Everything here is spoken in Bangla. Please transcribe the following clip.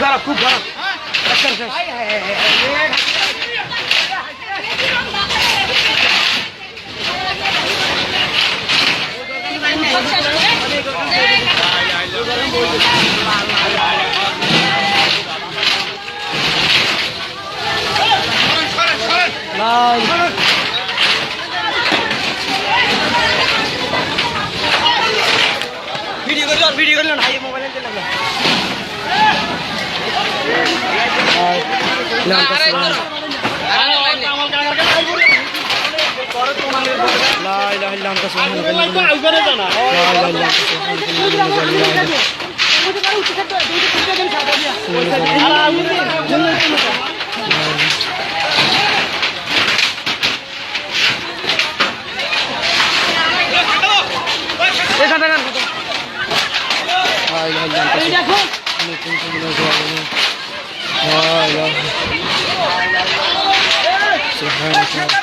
খারাপ খুব খারাপ। ভিডিও করল ভিডিও করল না। মোবাইলে এখানে গান છે.